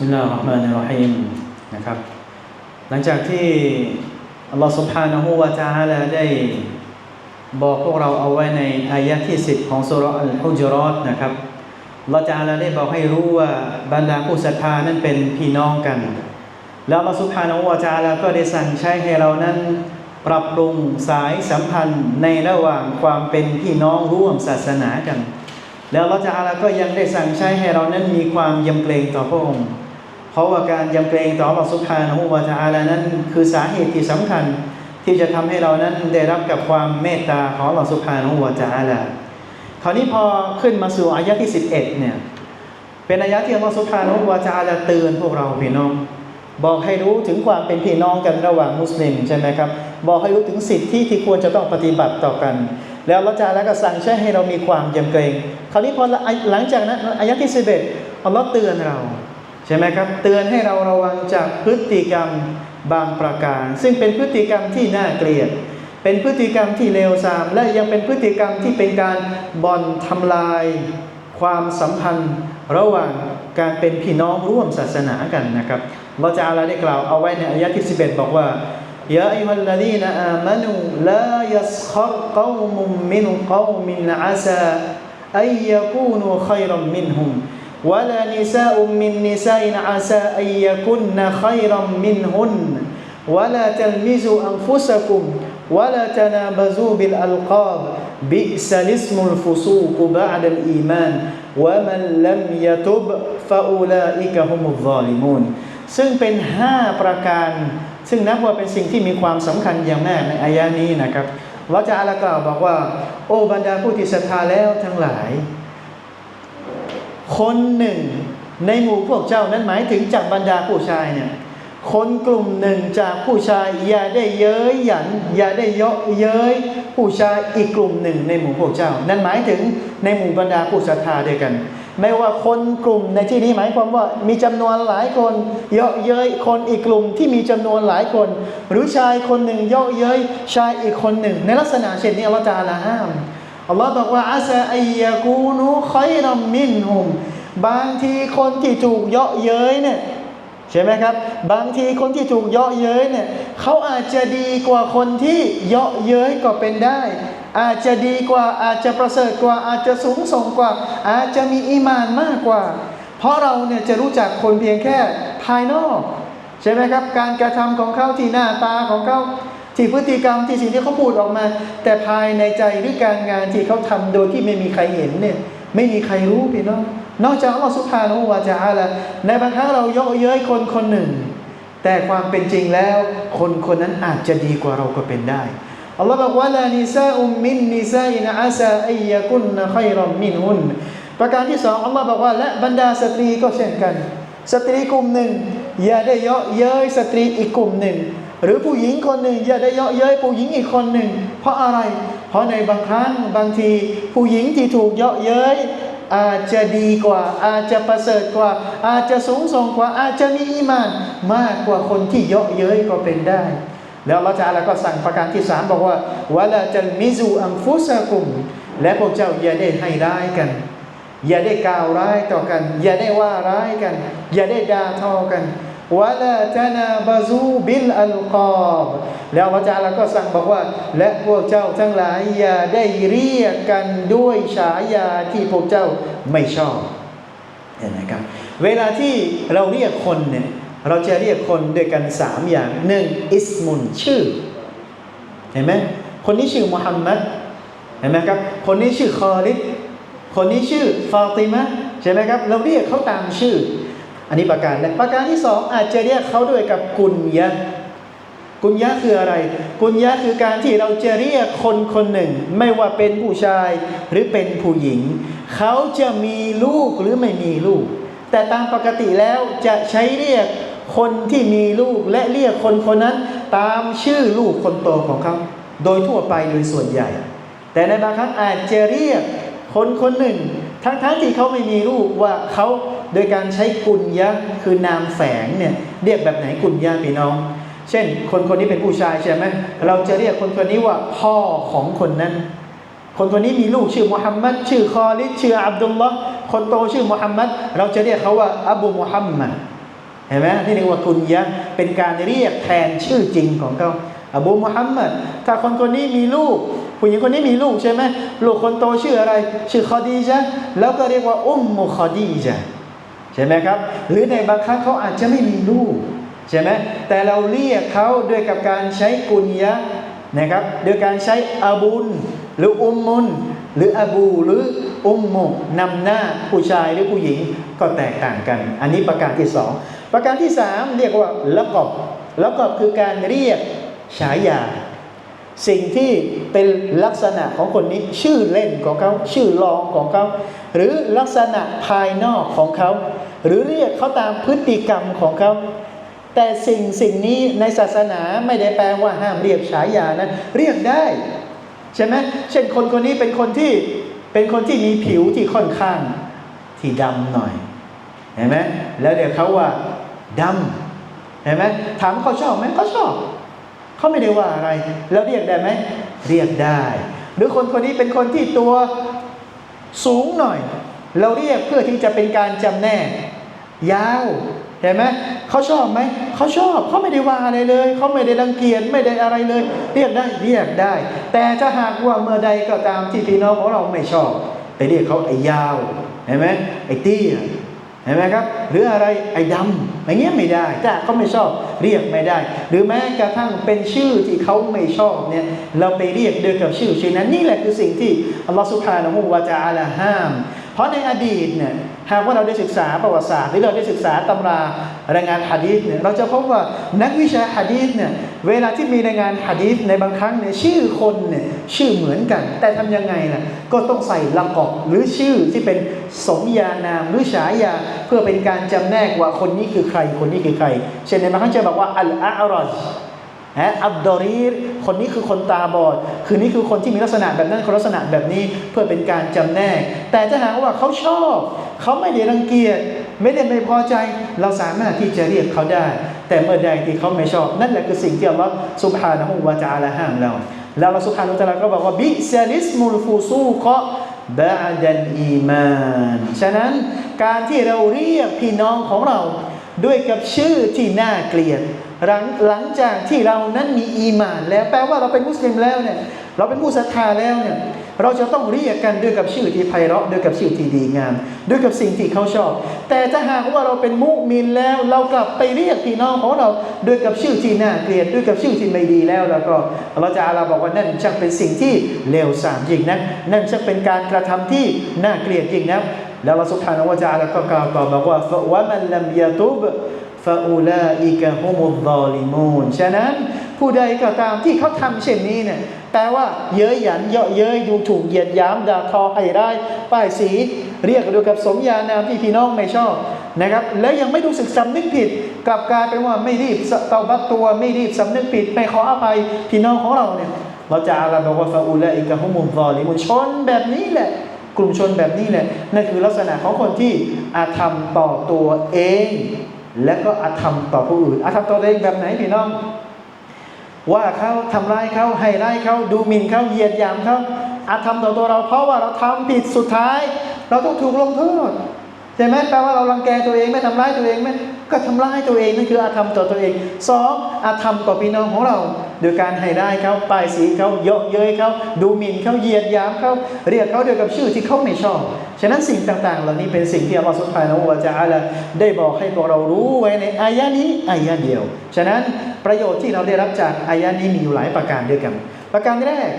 มิลลาฮ์มานิรฮิมนะครับ หลังจากที่อัลลอฮ์ سبحانه และ تعالى ได้บอกพวกเราเอาไว้ในอายะที่สิบของสุรอัลฮุจรอตนะครับเราจาลาได้บอกให้รู้ว่าบรรดาผู้ศรัทธานั้นเป็นพี่น้องกัน แล้วอัลสุภาโนวาจาลาก็ได้สั่งใช้ให้เรานั้น ปรับปรุงสายสัมพันธ์ในระหว่างความเป็นพี่น้องร่วมศาสนากัน แล้วเราจาลาก็ยังได้สั่งใช้ให้เรานั้นมีความยำเกรงต่อพระองค์ เพราะว่าการยำเกรงต่อพระสุภานะฮูวาตาอาลานั้น คือสาเหตุที่สำคัญที่จะทำให้เรานั้นได้รับกับความเมตตาของพระสุภานะฮูวาตาอาลาคราวนี้พอขึ้นมาสู่อายะที่ 11เนี่ยเป็นอายะที่อัลสุภานะฮูวาตาอาลาเตือนพวกเราพี่น้อง บอกให้รู้ถึงความเป็นพี่น้องกันระหว่างมุสลิมใช่ไหมครับ บอกให้รู้ถึงสิทธิที่ควรจะต้องปฏิบัติต่อกัน แล้วละจาแล้วก็สั่งใช้ให้เรามีความยำเกรง คราวนี้พอหลังจากนั้นอายะที่สิบเอ็ดอัลลอฮ์เตือนเรา ช่ไหมครับเตือนให้เราระวังจากพฤติกรรมบางประการ ซึ่งเป็นพฤติกรรมที่น่าเกลียด เป็นพฤติกรรมที่เลวทราม และยังเป็นพฤติกรรมที่เป็นการบ่อนทำลาย ความสัมพันธ์ ระหว่างการเป็นพี่น้องร่วมศาสนากันนะครับเราจะอาลาได้กล่าวเอาไว้ในอายะที่ 11 บอกว่ายาอิมัลลดีนอามานูลายัสคร์กอมุมมินกอมินอาซาอัยยกูนูขัยรมินฮุม ولا نساء من نساء عسى أن يكن خيرا منهن ولا تلمزوا أنفسكم ولا تنابزوا بالألقاب بئس الاسم الفسوق بعد الإيمان ومن لم يتب فأولئك هم الظالمون ซึ่งเป็น 5 ประการ ซึ่งนับว่าเป็นสิ่งที่มีความสำคัญอย่างมากในอายะนี้นะครับเราจะอาลากล่าวบอกว่า โอ้บรรดาผู้ที่ศรัทธาแล้วทั้งหลาย คนหนึ่ง ในหมู่พวกเจ้านั้นหมายถึงจากบรรดาผู้ชายเนี่ยคนกลุ่มหนึ่งจากผู้ชายอย่าได้เย้ยหยัน อย่าได้เยาะเย้ยผู้ชายอีกกลุ่มหนึ่งในหมู่พวกเจ้า นั่นหมายถึงในหมู่บรรดาผู้ศรัทธาด้วยกัน ไม่ว่าคนกลุ่มในที่นี้หมายความว่ามีจำนวนหลายคน เยาะเย้ยคนอีกกลุ่มที่มีจำนวนหลายคน หรือชายคนหนึ่งเยาะเย้ยชายอีกคนหนึ่ง ในลักษณะเช่นนี้อัลลอฮฺจะอาลาห้าม อัลลอฮฺบอกว่าอาซาอัยากูนุคอยรัมมินฮุมบางทีคนที่ถูกเยาะเย้ยเนี่ยใช่ไหมครับ บางทีคนที่ถูกเยาะเย้ยเนี่ยเขาอาจจะดีกว่าคนที่เยาะเย้ยก็เป็นได้ อาจจะดีกว่าอาจจะประเสริฐกว่า อาจจะสูงส่งกว่า อาจจะมีอีมานมากกว่า เพราะเราเนี่ยจะรู้จักคนเพียงแค่ภายนอก ใช่ไหมครับ การกระทำของเขาที่หน้าตาของเขา ที่พฤติกรรมที่สิ่งที่เขาพูดออกมา แต่ภายในใจหรือการงานที่เขาทำโดยที่ไม่มีใครเห็นเนี่ยไม่มีใครรู้พี่น้องนอกจากอัลลอฮฺสุบฮานวาจาอาละในบางครั้งเรายาะเย้ยคนคนหนึ่ง แต่ความเป็นจริงแล้ว คนคนนั้นอาจจะดีกว่าเราก็เป็นได้อัลลอฮฺบอกว่าลานิซาอุมมินนิซาอินอาซาอัยะกุนนะขัยรอมมินฮุนประการที่สองอัลลอฮฺบอกว่าและบรรดาสตรีก็เช่นกัน สตรีกลุ่มหนึ่ง อย่าได้เยาะเย้ยสตรีอีกกลุ่มหนึ่ง หรือผู้หญิงคนหนึ่งอย่าได้เยาะเย้ยผู้หญิงอีกคนหนึ่ง เพราะอะไร เพราะในบางครั้งบางที ผู้หญิงที่ถูกเยาะเย้ยอาจจะดีกว่า อาจจะประเสริฐกว่า อาจจะสูงส่งกว่า อาจจะมีอีมาน มากกว่าคนที่เยาะเย้ยก็เป็นได้ แล้วเราจะอะไรก็สั่งประการที่สามบอกว่าวะลาจัลมิซูอัมฟุสกุม และพวกเจ้าอย่าได้ให้ร้ายกัน อย่าได้กล่าวร้ายต่อกัน อย่าได้ว่าร้ายกัน อย่าได้ด่าทอกัน วะลาจนาบาซูบิลอัลกอบแล้วพระเจ้าเราก็สั่งบอกว่า และพวกเจ้าทั้งหลายอย่าได้เรียกกันด้วยฉายาที่พวกเจ้าไม่ชอบเห็นไหมครับ เวลาที่เราเรียกคนเนี่ยเราจะเรียกคนด้วยกันสามอย่างหนึ่งอิสมุนชื่อ เห็นไหมคนนี้ชื่อมุฮัมมัดเห็นไหมครับ คนนี้ชื่อคอลิดคนนี้ชื่อฟาติมะใช่ไหมครับ เราเรียกเขาตามชื่อ อันนี้ประการแรกประการที่สองอาจจะเรียกเขาด้วยกับกุญยะกุญยะคืออะไร กุญยะคือการที่เราจะเรียกคนคนหนึ่ง ไม่ว่าเป็นผู้ชายหรือเป็นผู้หญิง เขาจะมีลูกหรือไม่มีลูก แต่ตามปกติแล้วจะใช้เรียกคนที่มีลูกและเรียกคนคนนั้น ตามชื่อลูกคนโตของเขาโดยทั่วไปโดยส่วนใหญ่ แต่ในบางครั้งอาจจะเรียกคนคนหนึ่ง ทั้งๆทที่เขาไม่มีลูกว่าเขา โดยการใช้กุญยะคือนามแฝงเนี่ยเรียกแบบไหนกุญยะพี่น้อง เช่น คนคนนี้เป็นผู้ชายใช่ไหมเราจะเรียกคนคนนี้ว่าพ่อของคนนั้น คนคนนี้มีลูกชื่อมุฮัมมัดชื่อคอลิดชื่ออับดุลลอฮ์คนโตชื่อมุฮัมมัดเราจะเรียกเขาว่าอับูมุฮัมมัดเห็นไหมที่เรียกว่ากุญยะเป็นการเรียกแทนชื่อจริงของเขาอบูมุฮัมมัดถ้าคนคนนี้มีลูก ผู้หญิงคนนี้มีลูกใช่ไหมลูกคนโตชื่ออะไร ชื่อคอดีจาแล้วก็เรียกว่าอุมมุคอดีจา ใช่ไหมครับ หรือในบางครั้งเขาอาจจะไม่มีลูกใช่ไหมแต่เราเรียกเขาด้วยกับการใช้กุญยะนะครับโดยการใช้อาบุนหรืออุมมุนหรืออบูหรืออุมมุนำหน้าผู้ชายหรือผู้หญิงก็แตกต่างกัน อันนี้ประการที่สองประการที่สามเรียกว่าละกอบละกอบคือการเรียกฉายา สิ่งที่เป็นลักษณะของคนนี้ชื่อเล่นของเขาชื่อรองของเขาหรือลักษณะภายนอกของเขาหรือเรียกเขาตามพฤติกรรมของเขาแต่สิ่งสิ่งนี้ในศาสนาไม่ได้แปลว่าห้ามเรียกฉายานะเรียกได้ ใช่ไหมเช่นคนคนนี้เป็นคนที่เป็นคนที่มีผิวที่ค่อนข้างที่ดำหน่อยเห็นไหมแล้วเดี๋ยวเขาว่าดำเห็นไหมถามเขาชอบไหมเขาชอบ เขาไม่ได้ว่าอะไร แล้วเรียกได้ไหมเรียกได้ หรือคนคนนี้เป็นคนที่ตัวสูงหน่อย เราเรียกเพื่อที่จะเป็นการจำแนกยาวเห็นไหมเขาชอบไหมเขาชอบเขาไม่ได้ว่าอะไรเลยเขาไม่ได้รังเกียจไม่ได้อะไรเลย เรียกได้เรียกได้ แต่ถ้าหากว่าเมื่อใดก็ตามที่พี่น้องของเราไม่ชอบไปเรียกเขาไอ้ยาวเห็นไหมไอ้เตี้ย ห็นไหมครับ หรืออะไรไอ้ดำอย่างเงี้ยไม่ได้จ้าก็ไม่ชอบเรียกไม่ได้ หรือแม้กระทั่งเป็นชื่อที่เขาไม่ชอบเนี่ยเราไปเรียกเดียวกับชื่อชื่อนั้นนี่แหละคือสิ่งที่อัลลอฮฺสุบฮานะฮูวาจาละห้าม ราะในอดีตเนี่ยหากว่าเราได้ศึกษาประวัติศาสตร์หรือเราได้ศึกษาตำรารายงานฮะดีษเนี่ยเราจะพบว่านักวิชาฮะดีษเนี่ยเวลาที่มีรายงานฮะดีษในบางครั้งเนี่ยชื่อคนเนี่ยชื่อเหมือนกัน แต่ทำยังไงล่ะก็ต้องใส่ละกอบหรือชื่อที่เป็นสมญานามหรือฉายาเพื่อเป็นการจำแนกว่าคนนี้คือใครคนนี้คือใคร เช่นในบางครั้งจะบอกว่าอัลอาอรอ นะอับดอรีรคนนี้คือคนตาบอด คือนี่คือคนที่มีลักษณะแบบนั้นคนลักษณะแบบนี้เพื่อเป็นการจำแนก แต่ถ้าหากว่าเขาชอบ เขาไม่ได้รังเกียจไม่ได้ไม่พอใจ เราสามารถที่จะเรียกเขาได้ แต่เมื่อใดที่เขาไม่ชอบ นั่นแหละคือสิ่งที่อัลลอฮฺสุบฮานะฮูวะจาละห้ามเราแล้วอัลลอฮฺสุบฮานะฮูวะตะลาก็บอกว่าบิซาลิสมุลฟูซูกะบาดันอีมานฉะนั้นการที่เราเรียกพี่น้องของเราด้วยกับชื่อที่น่าเกลียด หลังหลังจากที่เรานั้นมีอีหมานแล้วแปลว่าเราเป็นมุสลิมแล้วเนี่ยเราเป็นผู้ศรัทธาแล้วเนี่ยเราจะต้องเรียกกันด้วยกับชื่อที่ไพเราะด้วยกับชื่อที่ดีงามด้วยกับสิ่งที่เขาชอบ แต่ถ้าหากว่าเราเป็นมุมินแล้ว เรากลับไปเรียกพี่น้องของเราด้วยกับชื่อที่น่าเกลียดด้วยกับชื่อที่ไม่ดีแล้วแล้วก็เราจะอาลาบอกว่านั่นช่างเป็นสิ่งที่เลวทรามยิ่งนักนั่นช่างเป็นการกระทำที่น่าเกลียดยิ่งนักแล้วเราสุภาพวจาแล้วก็กล่าวต่อบอกว่าว่ามันลำยาตุบ ฟาอูลาอิกะฮุมุลลอลิมูนฉะนั้นผู้ใดก็ตามที่เขาทำเช่นนี้เนี่ยแปลว่าเย้ยหยันเยาะเย้ยดูถูกเหยียดยามด่าทอให้ได้ายป้ายสี เรียกดูกับสมญานามที่พี่น้องไม่ชอบนะครับ แล้วยังไม่รู้สึกสำนึกผิด กลับกลายเป็นว่าไม่รีบเตาบัตตัวไม่รีบสำนึกผิดไม่ขออภัยพี่น้องของเราเนี่ยเราจะอาลาบอกว่าฟาอูลาอิกะฮุมุลลอลิมูนชนแบบนี้แหละกลุ่มชนแบบนี้แหละนั่นคือลักษณะของคนที่อาธรรมต่อตัวเอง และก็อาธรรมต่อผู้อื่นอาธรรมต่อตัวเองแบบไหนพี่น้อง ว่าเขาทำร้ายเขาให้ร้ายเขาดูหมิ่นเขาเหยียดหยามเขาอาธรรมต่อตัวเราเพราะว่าเราทำผิดสุดท้าย เราต้องถูกลงโทษใช่ไหมแปลว่าเราลังแกตัวเองไม่ทำร้ายตัวเองไหมก็ทำร้ายตัวเองนั่นคืออาธรรมต่อตัวเองสองอาธรรมต่อพี่น้องของเรา โดยการให้ได้เขาป้ายสีเขาเยาะเย้ยเขาดูหมิ่นเขาเหยียดหยามเขาเรียกเขาเดียวกับชื่อที่เขาไม่ชอบ ฉะนั้นสิ่งต่างๆ เหล่านี้เป็นสิ่งที่อัลลอฮฺสุบฮานะฮูวะจะอาลได้บอกให้พวกเรารู้ไว้ในอายะนี้อายะเดียว ฉะนั้นประโยชน์ที่เราได้รับจากอายะนี้มีอยู่หลายประการด้วยกัน ประการแรก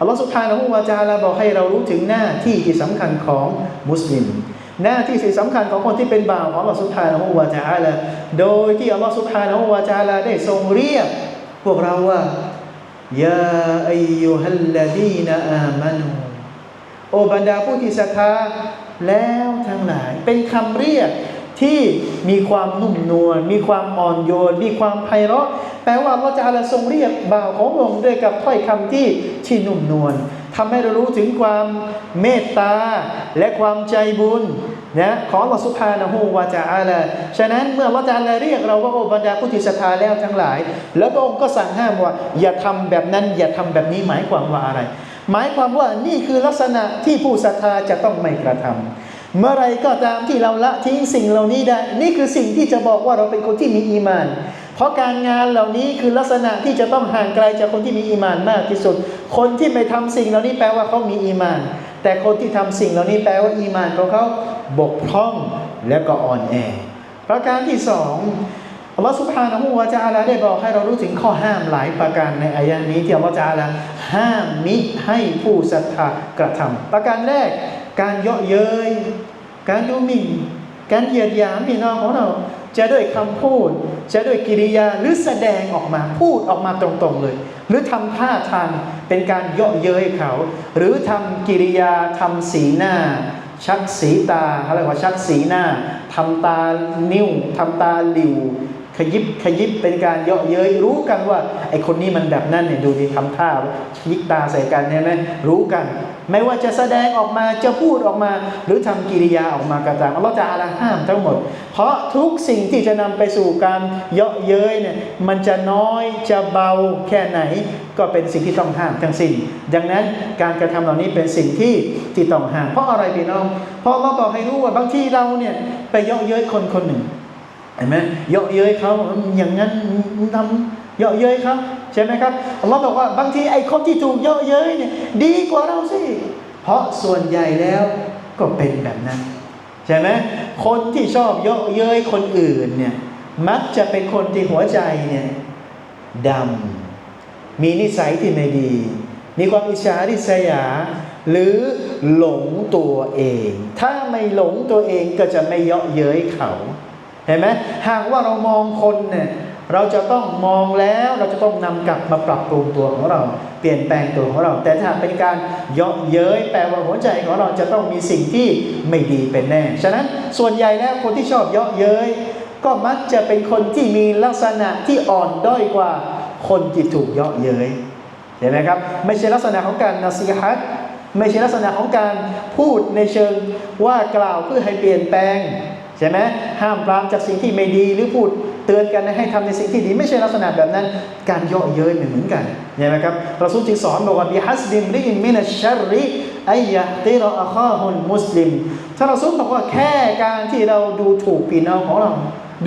อัลลอฮฺสุบฮานะฮูวะจะอาลบอกให้เรารู้ถึงหน้าที่ที่สำคัญของมุสลิมหน้าที่สิ่งสำคัญของคนที่เป็นบ่าวของอัลลอฮฺสุบฮานะฮูวะจะอาลโดยที่อัลลอฮฺสุบฮานะฮูวะจะอาลได้ทรงเรียก พวกเราว่ายาอายุฮัลลดีนอามานูโอบรรดาผู้ที่ศรัทธาแล้วทั้งหลาย เป็นคำเรียกที่มีความนุ่มนวลมีความอ่อนโยน มีความไพเราะแปลว่าเราจะอาลาทรงเรียกบ่าวขององค์ด้วยกับถ้อยคำที่ที่นุ่มนวล ทำให้เรารู้ถึงความเมตตาและความใจบุญนะของอัลลอฮฺสุบฮานะฮูวาจาอาลาฉะนั้นเมื่ออัลลอฮฺจะอาลาเรียกเราว่าโอบรรดาผู้ที่ศรัทธาแล้วทั้งหลาย แล้วพระองค์ก็สั่งห้ามว่า อย่าทำแบบนั้น อย่าทำแบบนี้หมายความว่าอะไร หมายความว่านี่คือลักษณะที่ผู้ศรัทธาจะต้องไม่กระทำเมื่อไรก็ตามที่เราละทิ้งสิ่งเหล่านี้ได้ นี่คือสิ่งที่จะบอกว่าเราเป็นคนที่มีอีมาน เพราะการงานเหล่านี้คือลักษณะที่จะต้องห่างไกลจากคนที่มีอีมานมากที่สุด คนที่ไม่ทำสิ่งเหล่านี้แปลว่าเขามีอีมาน แต่คนที่ทำสิ่งเหล่านี้แปลว่าอีมานของเขาบกพร่องและก็อ่อนแอ ประการที่สองอัลลอฮฺสุบฮานะฮูวะจาอาลาได้บอกให้เรารู้ถึงข้อห้ามหลายประการในอายะนี้ที่อัลลอฮฺจาอาลาห้ามมิให้ผู้ศรัทธากระทำประการแรกการเยาะเย้ยการดูหมิ่น การเหยียดหยามพี่น้องของเรา จะด้วยคำพูด จะด้วยกิริยาหรือแสดงออกมาพูดออกมาตรงๆเลย หรือทำท่าทางเป็นการเยาะเย้ยเขา หรือทำกิริยาทำสีหน้า ชักสีตาเขาเรียกว่าชักสีหน้าทำตานิ้วทำตาหลิว ขยิบขยิบเป็นการเยาะเย้ยรู้กันว่าไอคนนี้มันแบบนั้นเนี่ยดูดีทำท่ายิกตาใส่กันใช่ไหมรู้กัน ไม่ว่าจะแสดงออกมาจะพูดออกมา หรือทำกิริยาออกมาก็ตามอัลลอฮฺจะอาลาห้ามทั้งหมด เพราะทุกสิ่งที่จะนำไปสู่การเยาะเย้ยเนี่ยมันจะน้อยจะเบาแค่ไหน ก็เป็นสิ่งที่ต้องห้ามทั้งสิ้น ดังนั้นการกระทำเหล่านี้เป็นสิ่งที่ที่ต้องห้ามเพราะอะไรพี่น้อง เพราะเราบอกให้รู้ว่าบางทีเราเนี่ยไปเยาะเย้ยคนคนหนึ่ง เห็นไหมเยาะเย้ยเขาอย่างนั้นทำเยาะเย้ยเขาใช่ไหมครับอัลลอฮ์บอกว่าบางทีไอ้คนที่ถูกเยาะเย้ยเนี่ยดีกว่าเราสิเพราะส่วนใหญ่แล้วก็เป็นแบบนั้น ใช่ไหมคนที่ชอบเยาะเย้ยคนอื่นเนี่ยมักจะเป็นคนที่หัวใจเนี่ยดำมีนิสัยที่ไม่ดี มีความอิจฉาริษยา หรือหลงตัวเอง ถ้าไม่หลงตัวเองก็จะไม่เยาะเย้ยเขา เห็นไหมหากว่าเรามองคนเนี่ยเราจะต้องมองแล้วเราจะต้องนำกลับมาปรับปรุงตัวของเรา เปลี่ยนแปลงตัวของเรา แต่ถ้าเป็นการเยาะเย้ยแปลว่าหัวใจของเราจะต้องมีสิ่งที่ไม่ดีเป็นแน่ ฉะนั้นส่วนใหญ่แล้วคนที่ชอบเยาะเย้ยก็มักจะเป็นคนที่มีลักษณะที่อ่อนด้อยกว่าคนที่ถูกเยาะเย้ยเห็นไหมครับ ไม่ใช่ลักษณะของการนาซีฮัตไม่ใช่ลักษณะของการพูดในเชิงว่ากล่าวเพื่อให้เปลี่ยนแปลง ใช่ไหมห้ามปรามจากสิ่งที่ไม่ดีหรือพูดเตือนกันให้ทำในสิ่งที่ดี ไม่ใช่ลักษณะแบบนั้น การเยาะเย้ยเหมือนกันใช่ไหมครับเราสุจึงสอนบอกว่าบิฮัสบิมริอินมินัชชัรริอายะติรออาคาฮุนมุสลิม ถ้าเราสุบอกว่าแค่การที่เราดูถูกพี่น้องของเรา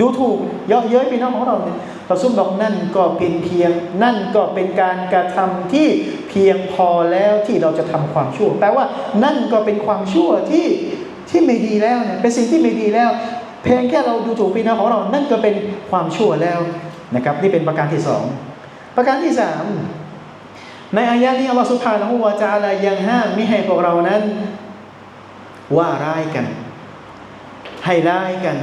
ดูถูกเยาะเย้ยพี่น้องของเราเนี่ยเราสุบอกนั่นก็เป็นเพียง นั่นก็เป็นการกระทำที่เพียงพอแล้วที่เราจะทำความชั่วแปลว่านั่นก็เป็นความชั่วที่ ที่ไม่ดีแล้วเนี่ยเป็นสิ่งที่ไม่ดีแล้ว เพียงแค่เราดูถูกพี่น้องของเรา นั่นก็เป็นความชั่วแล้วนะครับ นี่เป็นประการที่สองประการที่สามในอายะนี้อัลลอฮฺสุบฮานะฮุวะจาลายังห้ามไม่ให้พวกเรานั้น ว่าร้ายกัน ให้ร้ายกัน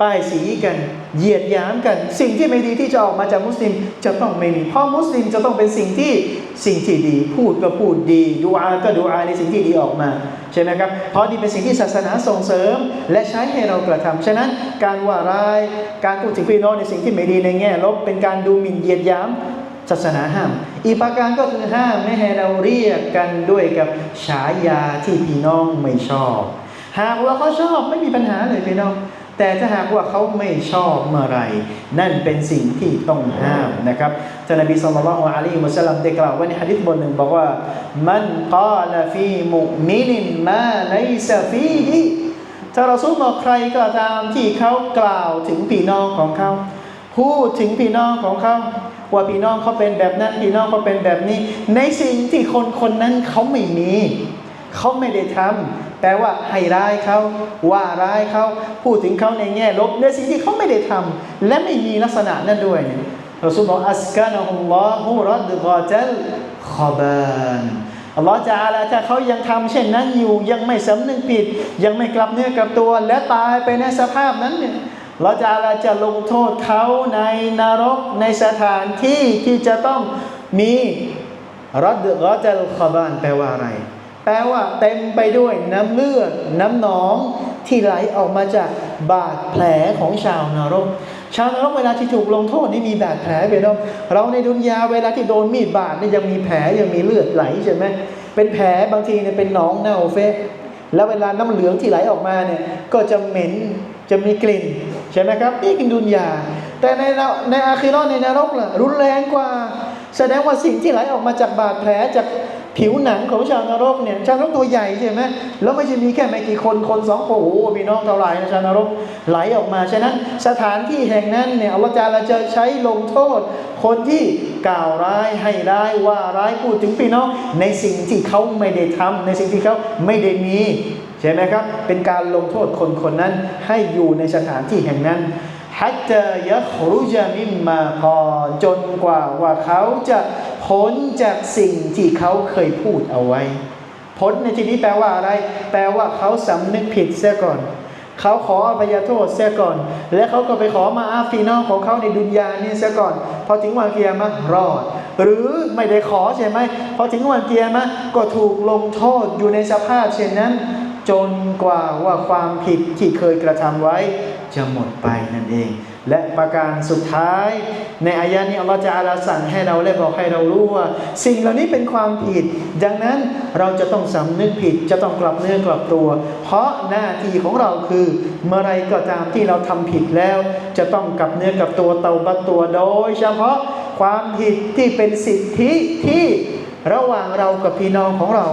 ป้ายสีกัน เหยียดหยามกัน สิ่งที่ไม่ดีที่จะออกมาจากมุสลิมจะต้องไม่มีเพราะมุสลิมจะต้องเป็นสิ่งที่สิ่งที่ดี พูดก็พูดดีดูอาก็ดูอาในสิ่งที่ดีออกมาใช่ไหมครับเพราะนี่เป็นสิ่งที่ศาสนาส่งเสริม และใช้ให้เรากระทำฉะนั้นการว่าร้ายการพูดถึงพี่น้องในสิ่งที่ไม่ดีในแง่ลบเป็นการดูหมิ่นเหยียดหยามศาสนาห้าม อีกประการก็คือห้ามไม่ให้เราเรียกกันด้วยกับฉายาที่พี่น้องไม่ชอบ หากว่าเขาชอบไม่มีปัญหาเลยพี่น้อง แต่ถ้าหากว่าเขาไม่ชอบเมื่อไรนั่นเป็นสิ่งที่ต้องห้ามนะครับท่านนบีสุลต่านละฮ์อะลัยฮิวะสัลลัมได้กล่าวไว้ในหะดีษบทหนึ่งบอกว่ามันกาลฟีมุมินินมาไลซฟีฮิถ้าเราสู้บอกใครก็ตามที่เขากล่าวถึงพี่น้องของเขาพูดถึงพี่น้องของเขาว่าพี่น้องเขาเป็นแบบนั้นพี่น้องเขาเป็นแบบนี้ ในสิ่งที่คนคนนั้นเขาไม่มีเขาไม่ได้ทำ แปลว่าให้ร้ายเขาว่าร้ายเขาพูดถึงเขาในแง่ลบในสิ่งที่เขาไม่ได้ทำและไม่มีลักษณะนั้นด้วยเนี่ยเราสุบอกอัสกานะฮุลลอฮุรัดกอจัลขบานอัลลอฮฺจะอาลาถ้าเขายังทำเช่นนั้นอยู่ยังไม่สำนึกผิด ยังไม่กลับเนื้อกลับตัวและตายไปในสภาพนั้นเนี่ยเราจะอาลาจะลงโทษเขาในนรกในสถานที่ที่จะต้องมีรัดรอจัลขบานแปลว่าอะไร แปลว่าเต็มไปด้วยน้ำเลือด น้ำหนองที่ไหลออกมาจากบาดแผลของชาวนรก ชาวนรกเวลาที่ถูกลงโทษนี่มีบาดแผลไปเนาะเราในดุนยาเวลาที่โดนมีดบาดนี่ยังมีแผลยังมีเลือดไหลใช่ไหมเป็นแผลบางทีเนี่ยเป็นหนองเน่าเฟะแล้วเวลาน้ำเหลืองที่ไหลออกมาเนี่ยก็จะเหม็นจะมีกลิ่นใช่ไหมครับนี่คือดุนยา แต่ในเราในอาคิราะห์ในนรกล่ะรุนแรงกว่า แสดงว่าสิ่งที่ไหลออกมาจากบาดแผลจากผิวหนังของชาวนรกเนี่ยชาวนรกตัวใหญ่ใช่ไหมแล้วไม่ใช่มีแค่ไม่กี่คนคนสองคนโอ้โหพี่น้องเท่าไหร่นะชาวนรกไหลออกมาฉะนั้นสถานที่แห่งนั้นเนี่ยอัลลอฮฺจาลาจะใช้ลงโทษ คนที่กล่าวร้ายให้ร้ายว่าร้ายพูดถึงพี่น้องในสิ่งที่เขาไม่ได้ทำในสิ่งที่เขาไม่ได้มีใช่ไหมครับเป็นการลงโทษคนคนนั้นให้อยู่ในสถานที่แห่งนั้น ฮัตเตยะครุจามิมมาพอจนกว่าว่าเขาจะพ้นจากสิ่งที่เขาเคยพูดเอาไว้ พ้นในที่นี้แปลว่าอะไร แปลว่าเขาสำนึกผิดเสียก่อน เขาขออภัยโทษเสียก่อน และเขาก็ไปขอมาอาฟีนอของเขาในดุนยานี่เสียก่อน พอถึงวันเกียร์มะรอด หรือไม่ได้ขอใช่ไหมพอถึงวันเกียร์มะก็ถูกลงโทษอยู่ในสภาพเช่นนั้น จนกว่าว่าความผิดที่เคยกระทำไว้ จะหมดไปนั่นเอง และประการสุดท้ายในอายะนี้อัลลอฮฺจะอาลาสั่งให้เราและบอกให้เรารู้ว่า สิ่งเหล่านี้เป็นความผิด ดังนั้นเราจะต้องสำนึกผิดจะต้องกลับเนื้อกลับตัว เพราะหน้าที่ของเราคือ เมื่อไรก็ตามที่เราทำผิดแล้ว จะต้องกลับเนื้อกลับตัวเตาบัตตัวโดย เฉพาะความผิดที่เป็นสิทธิที่ ระหว่างเรากับพี่น้องของเรา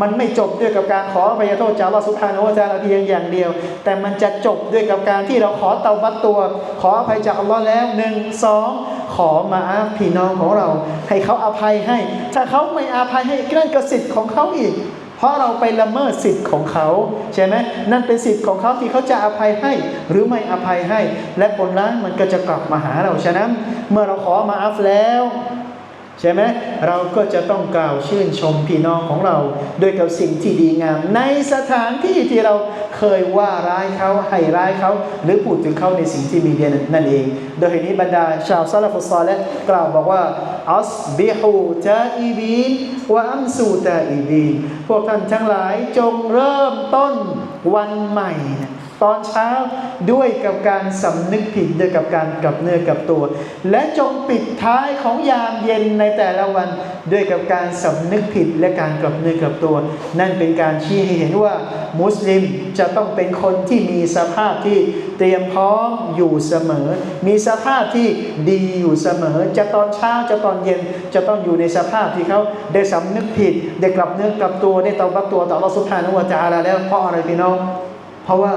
มันไม่จบด้วยกับการขออภัยโทษจากอัลอสุบฮานะฮูวะตะอาลาเพียงอย่างเดียว แต่มันจะจบด้วยกับการที่เราขอเตาบัตตัว ขออภัยจากอัลลอฮ์แล้วหนึ่งสองขอมาอาฟพี่น้องของเรา ให้เขาอภัยให้ ถ้าเขาไม่อาภัยให้นั่นก็สิทธิ์ของเขาอีก เพราะเราไปละเมิดสิทธิ์ของเขาใช่ไหมนั่นเป็นสิทธิ์ของเขาที่เขาจะอภัยให้ หรือไม่อภัยให้ และผลลัพธ์มันก็จะกลับมาหาเราฉะนั้น เมื่อเราขอมาอาฟแล้ว ใช่ไหมเราก็จะต้องกล่าวชื่นชมพี่น้องของเรา ด้วยกับสิ่งที่ดีงาม ในสถานที่ที่เราเคยว่าร้ายเขาให้ร้ายเขา หรือพูดถึงเขาในสิ่งที่มีเดียนั่นเอง โดยเหตุนี้บรรดาชาวซาลฟุซอลและกล่าวบอกว่าอัสบิฮูตาอีบีนวะอัมซูตาอีบีนพวกท่านทั้งหลายจงเริ่มต้นวันใหม่ ตอนเช้าด้วยกับการสำนึกผิดด้วยกับการกลับเนื้อกลับตัว และจงปิดท้ายของยามเย็นในแต่ละวันด้วยกับการสำนึกผิดและการกลับเนื้อกลับตัว นั่นเป็นการชี้ให้เห็นว่า มุสลิมจะต้องเป็นคนที่มีสภาพที่เตรียมพร้อมอยู่เสมอ มีสภาพที่ดีอยู่เสมอ จะตอนเช้าจะตอนเย็นจะต้องอยู่ในสภาพที่เขาได้สำนึกผิด ได้กลับเนื้อกลับตัวได้ตอบัตตัวต่ออัลลอฮฺสุบฮานะฮูวะตะอาลาแล้วเพราะอะไรพี่น้อง เพราะว่า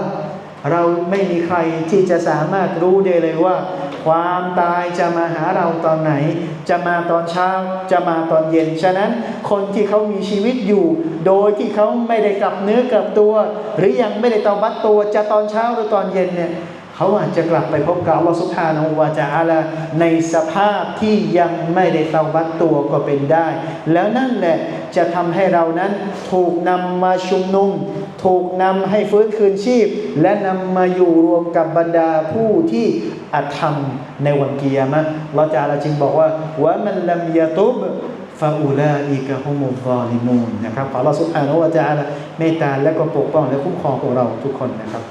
เราไม่มีใครที่จะสามารถรู้ได้เลยว่า ความตายจะมาหาเราตอนไหน จะมาตอนเช้า จะมาตอนเย็น ฉะนั้นคนที่เขามีชีวิตอยู่ โดยที่เขาไม่ได้กลับเนื้อกลับตัว หรือยังไม่ได้ตอบัตตัวจะตอนเช้าหรือตอนเย็นเนี่ยเขาอาจจะกลับไปพบกับอัลลอฮฺสุบฮานะฮูวาจาอาลาในสภาพที่ยังไม่ได้เตาบัตตัวก็เป็นได้ แล้วนั่นแหละจะทำให้เรานั้นถูกนำมาชุมนุม ถูกนำให้ฟื้นคืนชีพ และนำมาอยู่รวมกับบรรดาผู้ที่อธรรมในวันเกียรมะเราจะอาจึงบอกว่าว่ามันลัมยาตุบฟาอูลาอีกะฮุมุฟอลิมูนนะครับขอเราสุภาโนะวะจาละเมตตาและก็ปกป้องและคุ้มครองพวกเราทุกคนนะครับ